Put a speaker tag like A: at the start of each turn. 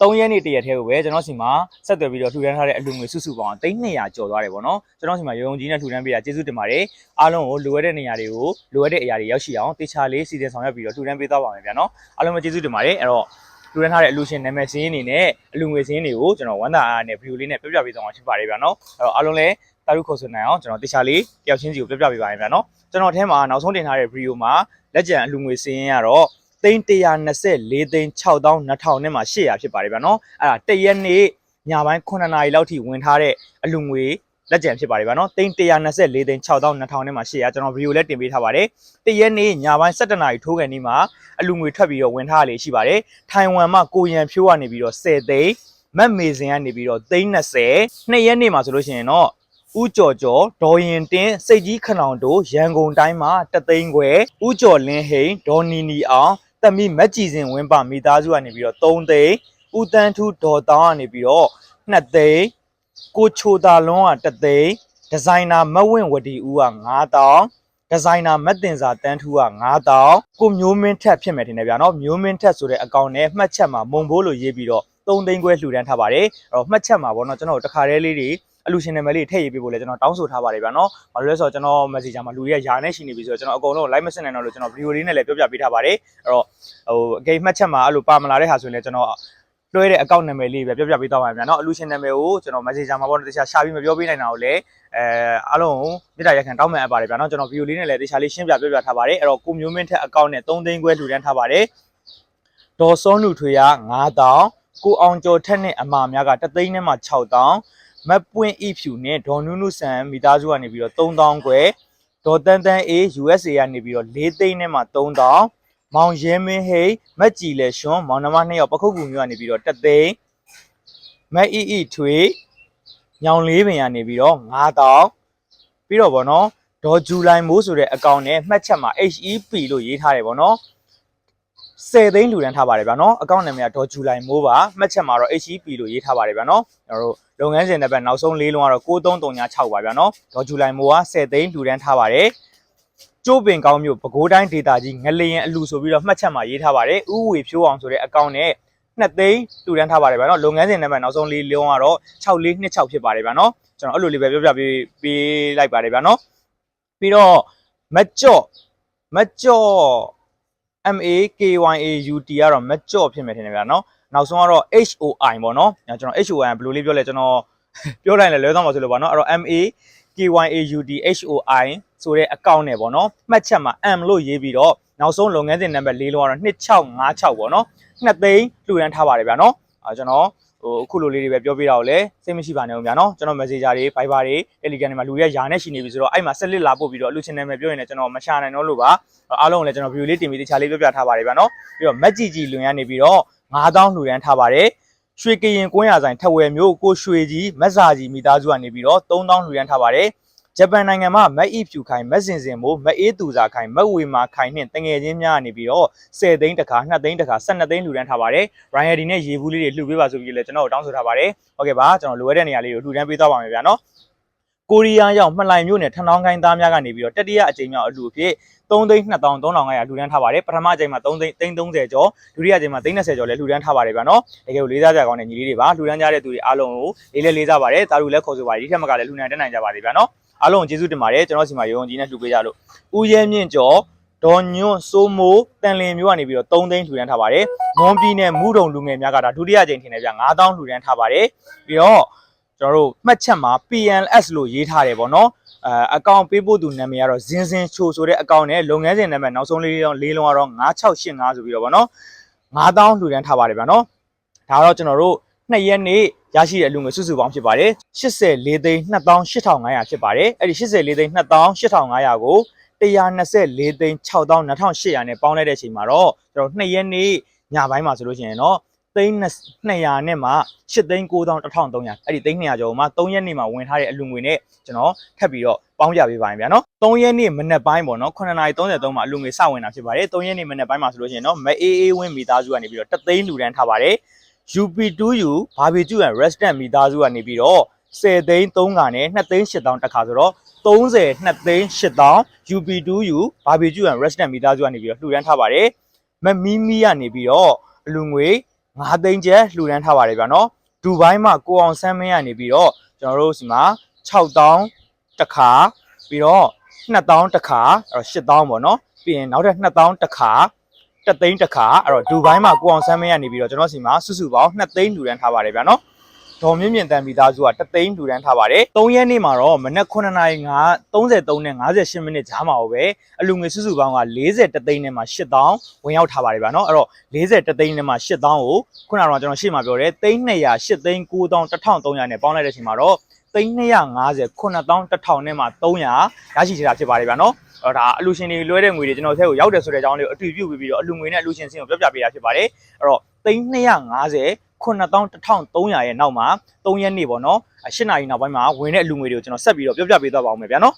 A: 3ရက်နေ့တရက်တည်းကိုပဲကျွန်တော်စီမှာဆက်သွယ်ပြီးတော့လှူဒန်းထားတဲ့အလူငွေစုစုပေါင်း300ကျော်သွားတယ်ပေါ့နော်ကျွန်တော်စီမှာရုံကြီးနဲ့လှူဒန်းပေးတာကျေးဇူးတင်ပါတယ်အားလုံးကိုလိုအပ်တဲ့နေရာတွေကိုလိုအပ်တဲ့အရာတွေရောက်ရှိအောင်တေချာလေးစီစဉ်ဆောင်ရွက်ပြီးတော့လှူဒန်းပေးသွားပါမယ်ဗျာနော်အားလုံးပဲကျေးဇူးတင်ပါတယ်အဲ့တော့လှူဒန်းထားတဲ့အလူရှင်နာမည်စင်းအနေနဲ့အလူငွေစင်းတွေကိုကျွန်တော်ဝမ်းသာအားနဲ့ဗီဒီယိုလေးနဲ့ပြပြပေးသွားမှာဖြစ်ပါတယ်ဗျာနော်အဲ့တော့အားလုံးလည်းတာရုခေါ်ဆိုနိုင်အောင်ကျွန်တော်တေချာလေးတယောက်ချင်းစီကိုပြပြပေးပါမယ်ဗျာနော်ကျွန်တော်အထဲမှာနောက်ဆုံးတင်ထားတဲ့ဗီဒီယိုမှာလက်ကျန်အလူငွေစင်းရတော့ သိန်း124သိန်း6200နဲ့မှ800ဖြစ်ပါတယ်ဗျာနော်အဲ့ဒါတရက်နေ့ညပိုင်း9နာရီလောက်ထိဝင်ထားတဲ့အလူငွေလက်ကျန်ဖြစ်ပါတယ်ဗျာနော်သိန်း124သိန်း6200နဲ့မှ800ကျွန်တော်ဗီဒီယိုလည်းတင်ပေးထားပါတယ်တရက်နေ့ညပိုင်း17နာရီထိုးကန်နေ့မှာအလူငွေထွက်ပြီးတော့ဝင်ထားလေရှိပါတယ်ထိုင်ဝမ်မှာကိုရန်ဖြိုးကနေပြီးတော့10သိန်းမက်မေစင်ကနေပြီးတော့သိန်း20နှစ်ရက်နေ့မှာဆိုလို့ရှိရင်တော့ဦးကျော်ကျော်ဒေါ်ရင်တင်းစိတ်ကြီးခနောင်တို့ရန်ကုန်တိုင်းမှာတသိန်းခွဲဦးကျော်လင်းဟိန်ဒေါ်နီနီအောင် တမီမက်ကြည်စင်ဝင်းပါမိသားစုကနေပြီးတော့3သိန်းဦးတန်းထူးဒေါ်တောင်းကနေပြီးတော့2သိန်းကိုချိုတာလွန်းက1သိန်းဒီဇိုင်နာမတ်ဝင့်ဝတီဦးက9000ဒီဇိုင်နာမတ်တင်စာတန်းထူးက9000ကိုမျိုးမင်းထက်ဖြစ်မယ်ထင်တယ်ဗျာနော်မျိုးမင်းထက်ဆိုတဲ့အကောင့်နဲ့မှတ်ချက်မှာမုံဘိုးလို့ရေးပြီးတော့3သိန်းခွဲလှူဒန်းထားပါတယ်အဲ့တော့မှတ်ချက်မှာပေါ့နော်ကျွန်တော်တို့တခါတည်းလေးတွေ အလူရှင်နာမည်လေးထည့်ရေးပေးဖို့လဲကျွန်တော်တောင်းဆိုထားပါတယ်ဗျာနော်။ဘာလို့လဲဆိုတော့ကျွန်တော် message မှာလူတွေကယာနဲ့ရှိနေပြီဆိုတော့ကျွန်တော်အကုန်လုံး live မစင်နိုင်တော့လို့ကျွန်တော် video လေးနဲ့လည်းပြောပြပေးထားပါတယ်။အဲ့တော့ဟိုအကိမှတ်ချက်မှာအဲ့လိုပါမလာတဲ့ဟာဆိုရင်လည်းကျွန်တော်လွှဲတဲ့အကောင့်နာမည်လေးပဲပြောပြပေးသွားပါမယ်ဗျာနော်။အလူရှင်နာမည်ကိုကျွန်တော် message မှာပေါ့နော်တခြားရှာပြီးမပြောပေးနိုင်တာကိုလည်းအဲအားလုံးကိုမေတ္တာရက်ခံတောင်းပန်အပ်ပါတယ်ဗျာနော်။ကျွန်တော် video လေးနဲ့လည်းတခြားလေးရှင်းပြပြောပြထားပါတယ်။အဲ့တော့ကိုမျိုးမင်းထက်အကောင့်နဲ့3သိန်းခွဲလှူဒန်းထားပါတယ်။ဒေါ်စောနုထွေက9000ကိုအောင်ကျော်ထက်နဲ့အမများက3သိန်းနဲ့မှ6000 မက်ပွင့်ဤဖြူနဲ့ဒေါ်နုနုဆန်မိသားစုကနေပြီးတော့3000ခွဲဒေါ်တန်တန်အေး USA ကနေပြီးတော့4သိန်းနဲ့မှ3000မောင်ရဲမင်းဟိတ်မက်ကြည်လေရွှွန်းမောင်နှမနှစ်ယောက်ပခုတ်ကူမျိုးကနေပြီးတော့1သိန်းမက်အီအီထွေညောင်လေးပင်ကနေပြီးတော့9000ပြီးတော့ဗောနော်ဒေါ်ဂျူလိုင်မိုးဆိုတဲ့အကောင့်နဲ့မှတ်ချက်မှာ HEP လို့ရေးထားတယ်ဗောနော် 10သိန်းလူတန်းထားပါတယ်ဗျာနော်အကောင့်နာမည်ကဒေါ်ဂျူလိုင်မိုးပါမှတ်ချက်မှာတော့ HEP လို့ရေးထားပါတယ်ဗျာနော်ကျွန်တော်တို့လုပ်ငန်းစဉ်တစ်ပတ်နောက်ဆုံးလေးလုံးကတော့9336ပါဗျာနော်ဒေါ်ဂျူလိုင်မိုးက10သိန်းလူတန်းထားပါတယ်ကျိုးပင်ကောင်းမျိုးပဲခူးတိုင်းဒေတာကြီးငလျင်အလူဆိုပြီးတော့မှတ်ချက်မှာရေးထားပါတယ်ဥဝေဖြိုးအောင်ဆိုတဲ့အကောင့်နဲ့2သိန်းလူတန်းထားပါတယ်ဗျာနော်လုပ်ငန်းစဉ်တစ်ပတ်နောက်ဆုံးလေးလုံးကတော့6426ဖြစ်ပါတယ်ဗျာနော်ကျွန်တော်အဲ့လိုလေးပဲပြောပြပေးပေးလိုက်ပါတယ်ဗျာနော်ပြီးတော့မကြော့မကြော့ MAKYAUT ကတော့မကြော့ဖြစ်မယ်ထင်တယ်ဗျာနော်နောက်ဆုံးကတော့ HOI ပေါ့နော်ကျွန်တော် HOI ဘယ်လိုလေးပြောလဲကျွန်တော်ပြောတိုင်းလည်းလွဲသွားမှာဆိုလို့ပါနော်အဲ့တော့ MA KYAUD HOI ဆိုတဲ့အကောင့်နဲ့ပေါ့နော်မှတ်ချက်မှာ M လို့ရေးပြီးတော့နောက်ဆုံးလုပ်ငန်းစဉ်နံပါတ်၄လုံးကတော့2656ပေါ့နော်နှစ်သိန်းလှူဒန်းထားပါတယ်ဗျာနော်အဲကျွန်တော် ဟိုအခုလိုလေးတွေပဲပြောပြတာကိုလည်းစိတ်မရှိပါနဲ့ဦးဗျာနော်ကျွန်တော် messenger တွေ Viber တွေ Telegram တွေမှာလူတွေကယာနဲ့ရှိနေပြီဆိုတော့အဲ့မှာဆက်လက်လာပို့ပြီးတော့အလူချင်းနာမည်ပြောရင်လည်းကျွန်တော်မရှာနိုင်တော့လို့ပါအားလုံးလည်းကျွန်တော် view လေးတင်ပြီးတခြားလေးပြောပြထားပါတယ်ဗျာနော်ပြီးတော့ Mac ကြီးကြီးလွန်ရနေပြီးတော့9000လှူဒန်းထားပါတယ်ရွှေကရင်ကွင်းရဆိုင်ထဝယ်မျိုးကိုရွှေကြီးမက်စာကြီးမိသားစုကနေပြီးတော့3000လှူဒန်းထားပါတယ် ဂျပန်နိုင်ငံမှာမက်အီဖြူခိုင်မက်စင်စင်မို့မက်အေးသူစာခိုင်မက်ဝေမာခိုင်နှင့်တငယ်ချင်းများကနေပြီးတော့10သိန်းတစ်ခါ2သိန်းတစ်ခါ12သိန်းလှူဒန်းထားပါတယ်။ Ryan D နဲ့ရေဘူးလေးတွေလှူပေးပါဆိုပြီးလည်းကျွန်တော်တို့တောင်းဆိုထားပါတယ်။ဟုတ်ကဲ့ပါကျွန်တော်လိုအပ်တဲ့နေရာလေးကိုလှူဒန်းပေးသွားပါမယ်ဗျာနော်။ကိုရီးယားရောက်မှလိုင်မျိုးနဲ့ထဏောင်းကိုင်းသားများကနေပြီးတော့တတိယအကြိမ်မြောက်အလှူအဖြစ်3သိန်း2300လှူဒန်းထားပါတယ်ပထမအကြိမ်မှာ3သိန်း30ကျော်ဒုတိယအကြိမ်မှာ30ကျော်လည်းလှူဒန်းထားပါတယ်ဗျာနော်တကယ်ကိုလေးစားကြကောင်းတဲ့ညီလေးတွေပါလှူဒန်းကြတဲ့သူတွေအားလုံးကိုလေးလေးလေးစားပါတယ်တာလူလည်းခေါ်ဆိုပါတယ်ဒီထက်မကလည်းလှူနိုင်တက်နိုင်ကြပါတယ်ဗျာနော် အားလုံးကျေးဇူးတင်ပါတယ်ကျွန်တော်စီမှာရုံကြီးနဲ့လှူပေးကြလို့ဦးရဲမြင့်ကျော်ဒေါ်ညွန့်စိုးမိုးတန်လင်မျိုးကနေပြီးတော့3သိန်းလှူဒန်းထားပါတယ်မွန်ပြည်နယ်မူတုံလူငယ်များကဒါဒုတိယကြိမ်ထင်တယ်ဗျ9000လှူဒန်းထားပါတယ်ပြီးတော့ကျွန်တော်တို့မှတ်ချက်မှာ PNS လို့ရေးထားတယ်ပေါ့နော်အဲအကောင့်ပေးဖို့သူနာမည်ကတော့ဇင်းဇင်းချိုဆိုတဲ့အကောင့်နဲ့လုပ်ငန်းစဉ်နာမည်နောက်ဆုံးလေးလုံးလေးလုံးကတော့9685ဆိုပြီးတော့ဗောနော်9000လှူဒန်းထားပါတယ်ဗျာနော်ဒါတော့ကျွန်တော်တို့ နှစ်ရက်နေ့ရရှိတဲ့အလူငွေစုစုပေါင်းဖြစ်ပါတယ်84သိန်း28,500ဖြစ်ပါတယ်အဲ့ဒီ84သိန်း28,500ကို124သိန်း6,2800နဲ့ပေါင်းလိုက်တဲ့အချိန်မှာတော့ကျွန်တော်နှစ်ရက်နေ့ညပိုင်းမှာဆိုလို့ရှိရင်တော့သိန်း200နဲ့မှ8သိန်း9,1300အဲ့ဒီသိန်း200ကျော်မှာ3ရက်နေ့မှာဝင်ထားတဲ့အလူငွေနဲ့ကျွန်တော်ထပ်ပြီးတော့ပေါင်းပြပေးပါရင်ဗျာနော်3ရက်နေ့မနက်ပိုင်းပေါ့နော်9:33မှာအလူငွေစဝင်တာဖြစ်ပါတယ်3ရက်နေ့မနက်ပိုင်းမှာဆိုလို့ရှိရင်တော့မအေးအေးဝင်းမိသားစုကနေပြီးတော့3သိန်းလူတန်းထားပါတယ် UP2U barbecue and restaurant မိသားစုကနေပြီးတော့10သိန်း3ခါနဲ့2သိန်း8000တစ်ခါဆိုတော့30 2သိန်း8000 UP2U barbecue and restaurant မိသားစုကနေပြီးတော့လှူဒန်းထားပါတယ်မမီမီကနေပြီးတော့အလူငွေ9သိန်းကျပ်လှူဒန်းထားပါတယ်ဗျာနော်ဒူဘိုင်းမှာကိုအောင်ဆန်းမင်းကနေပြီးတော့ကျွန်တော်တို့စီမှာ6000တစ်ခါပြီးတော့2000တစ်ခါအဲ့တော့8000ပေါ့နော်ပြီးရင်နောက်ထပ်2000တစ်ခါ တသိန်းတစ်ခါအဲ့တော့ဒူဘိုင်းမှာကိုအောင်ဆန်းမင်းကနေပြီးတော့ကျွန်တော်စီမှာစုစုပေါင်း2သိန်းလှူဒန်းထားပါတယ်ဗျာနော်ဒေါ်မြင့်မြင့်တန်မိသားစုကတသိန်းလူတန်းထားပါတယ်။3ရက်နေ့မှာတော့မနက်9နာရီ33နဲ့58မိနစ်ကြားမှာပဲအလူငွေစုစုပေါင်းက40သိန်းနဲ့မှ8000ဝင်ရောက်ထားပါတယ်ဗျာနော်။အဲ့တော့40သိန်းနဲ့မှ8000ကိုခုနကတော့ကျွန်တော်ရှေ့မှာပြောတယ်3 200 8သိန်း9000 1300နဲ့ပေါင်းလိုက်တဲ့အချိန်မှာတော့ 3 250 9000 1000နဲ့မှ300ရရှိနေတာဖြစ်ပါတယ်ဗျာနော်။အဲ့တော့ဒါအလူရှင်တွေလွှဲတဲ့ငွေတွေကျွန်တော်ဆက်ကိုရောက်တယ်ဆိုတဲ့အကြောင်းလေးကိုအတူပြုပြီးတော့အလူငွေနဲ့အလူရှင်စင်းကိုပြောပြပေးတာဖြစ်ပါတယ်။အဲ့တော့3 250 9300ရဲ့နောက်မှာ3ရက်နေ့ပေါ့နော်8နာရီနောက်ပိုင်းမှာဝင်တဲ့အလူငွေတွေကိုကျွန်တော်ဆက်ပြီးတော့ပြောပြပေးသွားပါဦးမယ်ဗျာနော်